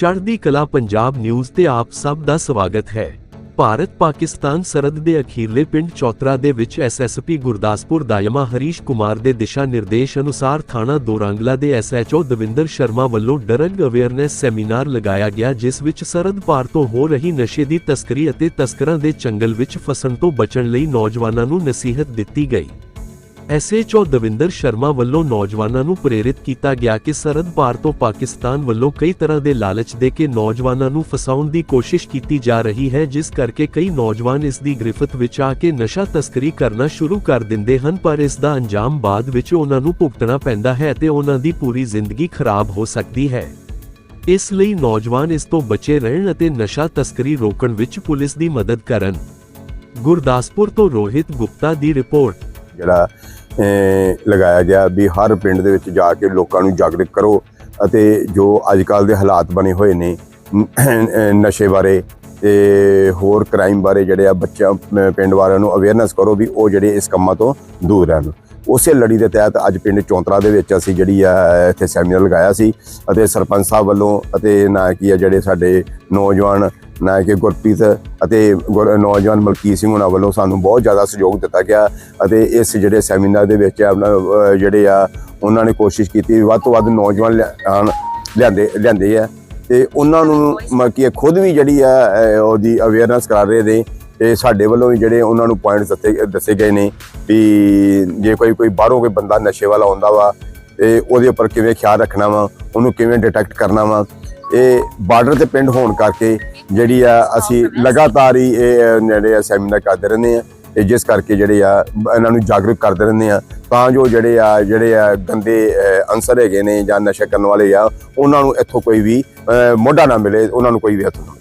ਚੜ੍ਹਦੀ ਕਲਾ ਪੰਜਾਬ ਨਿਊਜ਼ ਤੇ ਆਪ ਸਭ ਦਾ ਸਵਾਗਤ ਹੈ। ਭਾਰਤ ਪਾਕਿਸਤਾਨ ਸਰਹੱਦ ਦੇ ਅਖੀਰਲੇ ਪਿੰਡ ਚੌਤਰਾ ਦੇ ਵਿੱਚ ਐਸਐਸਪੀ ਗੁਰਦਾਸਪੁਰ ਦਾਇਮਾ ਹਰੀਸ਼ ਕੁਮਾਰ ਦੇ ਦਿਸ਼ਾ ਨਿਰਦੇਸ਼ ਅਨੁਸਾਰ ਥਾਣਾ ਦੋਰਾਂਗਲਾ ਦੇ ਐਸਐਚਓ ਦਵਿੰਦਰ ਸ਼ਰਮਾ ਵੱਲੋਂ ਡਰੱਗ ਅਵੇਅਰਨੈਸ ਸੈਮੀਨਾਰ ਲਗਾਇਆ ਗਿਆ, ਜਿਸ ਵਿੱਚ ਸਰਹੱਦ ਪਾਰ ਤੋਂ ਹੋ ਰਹੀ ਨਸ਼ੇ ਦੀ ਤਸਕਰੀ ਅਤੇ ਤਸਕਰਾਂ ਦੇ ਚੰਗਲ ਵਿੱਚ ਫਸਣ ਤੋਂ ਬਚਣ ਲਈ ਨੌਜਵਾਨਾਂ ਨੂੰ ਨਸੀਹਤ ਦਿੱਤੀ ਗਈ। ਐਸਐਚਓ ਦਵਿੰਦਰ ਸ਼ਰਮਾ ਵੱਲੋਂ ਨੌਜਵਾਨਾਂ ਨੂੰ ਪ੍ਰੇਰਿਤ ਕੀਤਾ ਗਿਆ ਕਿ ਸਰਹੱਦ ਪਾਰ ਤੋਂ ਪਾਕਿਸਤਾਨ ਵੱਲੋਂ ਕਈ ਤਰ੍ਹਾਂ ਦੇ ਲਾਲਚ ਦੇ ਕੇ ਨੌਜਵਾਨਾਂ ਨੂੰ ਫਸਾਉਣ ਦੀ ਕੋਸ਼ਿਸ਼ ਕੀਤੀ ਜਾ ਰਹੀ ਹੈ, ਜਿਸ ਕਰਕੇ ਕਈ ਨੌਜਵਾਨ ਇਸ ਦੀ ਗ੍ਰਿਫਤ ਵਿੱਚ ਆ ਕੇ ਨਸ਼ਾ ਤਸਕਰੀ ਕਰਨਾ ਸ਼ੁਰੂ ਕਰ ਦਿੰਦੇ ਹਨ, ਪਰ ਇਸ ਦਾ ਅੰਜਾਮ ਬਾਅਦ ਵਿੱਚ ਉਹਨਾਂ ਨੂੰ ਭੁਗਤਣਾ ਪੈਂਦਾ ਹੈ ਤੇ ਉਹਨਾਂ ਦੀ ਪੂਰੀ ਜ਼ਿੰਦਗੀ ਖਰਾਬ ਹੋ ਸਕਦੀ ਹੈ। ਇਸ ਲਈ ਨੌਜਵਾਨ ਇਸ ਤੋਂ ਬਚੇ ਰਹਿਣ ਅਤੇ ਨਸ਼ਾ ਤਸਕਰੀ ਰੋਕਣ ਵਿੱਚ ਪੁਲਿਸ ਦੀ ਮਦਦ ਕਰਨ। ਗੁਰਦਾਸਪੁਰ ਤੋਂ ਰੋਹਿਤ ਗੁਪਤਾ ਦੀ ਰਿਪੋਰਟ। ਜਿਹੜਾ ਲਗਾਇਆ ਗਿਆ ਵੀ ਹਰ ਪਿੰਡ ਦੇ ਵਿੱਚ ਜਾ ਕੇ ਲੋਕਾਂ ਨੂੰ ਜਾਗਰੂਕ ਕਰੋ ਅਤੇ ਜੋ ਅੱਜ ਕੱਲ ਦੇ ਹਾਲਾਤ ਬਣੇ ਹੋਏ ਨੇ ਨਸ਼ੇ ਬਾਰੇ ਤੇ ਹੋਰ ਕ੍ਰਾਈਮ ਬਾਰੇ ਜਿਹੜੇ ਆ ਬੱਚਿਆਂ ਪਿੰਡ ਵਾਲਿਆਂ ਨੂੰ ਅਵੇਅਰਨੈਸ ਕਰੋ ਵੀ ਉਹ ਜਿਹੜੇ ਇਸ ਕੰਮਾਂ ਤੋਂ ਦੂਰ ਰਹਿਣ। ਉਸੇ ਲੜੀ ਦੇ ਤਹਿਤ ਅੱਜ ਪਿੰਡ ਚੌਂਤਰਾ ਦੇ ਵਿੱਚ ਅਸੀਂ ਜਿਹੜੀ ਆ ਇੱਥੇ ਸੈਮੀਨਾਰ ਲਗਾਇਆ ਸੀ ਅਤੇ ਸਰਪੰਚ ਸਾਹਿਬ ਵੱਲੋਂ ਅਤੇ ਨਾ ਕੀ ਆ ਜਿਹੜੇ ਸਾਡੇ ਨੌਜਵਾਨ ਨਾ ਕਿ ਗੁਰਪ੍ਰੀਤ ਅਤੇ ਗੁਰ- ਨੌਜਵਾਨ ਮਲਕੀਤ ਸਿੰਘ ਉਹਨਾਂ ਵੱਲੋਂ ਸਾਨੂੰ ਬਹੁਤ ਜ਼ਿਆਦਾ ਸਹਿਯੋਗ ਦਿੱਤਾ ਗਿਆ ਅਤੇ ਇਸ ਜਿਹੜੇ ਸੈਮੀਨਾਰ ਦੇ ਵਿੱਚ ਆਪਣਾ, ਜਿਹੜੇ ਆ ਉਹਨਾਂ ਨੇ ਕੋਸ਼ਿਸ਼ ਕੀਤੀ ਵੀ ਵੱਧ ਤੋਂ ਵੱਧ ਨੌਜਵਾਨ ਲਿਆ- ਆਉਣ ਲਿਆਂਦੇ ਲਿਆਂਦੇ ਆ। ਤੇ ਉਹਨਾਂ ਨੂੰ ਮਤਲਬ ਕਿ ਖੁਦ ਵੀ ਜਿਹੜੀ ਆ ਉਹਦੀ ਅਵੇਅਰਨੈਸ ਕਰਾ ਰਹੇ ਨੇ ਤੇ ਸਾਡੇ ਵੱਲੋਂ ਵੀ ਜਿਹੜੇ ਉਹਨਾਂ ਨੂੰ ਪੁਆਇੰਟਸ ਦੱਸੇ ਦੱਸੇ ਗਏ ਨੇ ਵੀ ਜੇ ਕੋਈ ਕੋਈ ਬਾਹਰੋਂ ਕੋਈ ਬੰਦਾ ਨਸ਼ੇ ਵਾਲਾ ਆਉਂਦਾ ਵਾ ਤੇ ਉਹਦੇ ਉੱਪਰ ਕਿਵੇਂ ਖਿਆਲ ਰੱਖਣਾ ਵਾ ਉਹਨੂੰ ਕਿਵੇਂ ਡਿਟੈਕਟ ਕਰਨਾ ਵਾ ਇਹ ਬਾਰਡਰ ਤੇ ਪਿੰਡ ਹੋਣ ਕਰਕੇ ਜਿਹੜੀ ਆ ਅਸੀਂ ਲਗਾਤਾਰ ਹੀ ਇਹ ਜਿਹੜੇ ਆ ਸੈਮੀਨਾਰ ਕਰਦੇ ਰਹਿੰਦੇ ਆ ਤੇ ਜਿਸ ਕਰਕੇ ਜਿਹੜੇ ਆ ਇਹਨਾਂ ਨੂੰ ਜਾਗਰੂਕ ਕਰਦੇ ਰਹਿੰਦੇ ਆ ਤਾਂ ਜੋ ਜਿਹੜੇ ਆ ਜਿਹੜੇ ਆ ਗੰਦੇ ਅਹ, ਅਨਸਰ ਹੈਗੇ ਨੇ ਜਾਂ ਨਸ਼ਾ ਕਰਨ ਵਾਲੇ ਆ ਉਹਨਾਂ ਨੂੰ ਇੱਥੋਂ ਕੋਈ ਵੀ ਮੋਢਾ ਨਾ ਮਿਲੇ ਉਹਨਾਂ ਨੂੰ ਕੋਈ ਵੀ ਹੱਥ ਨਾ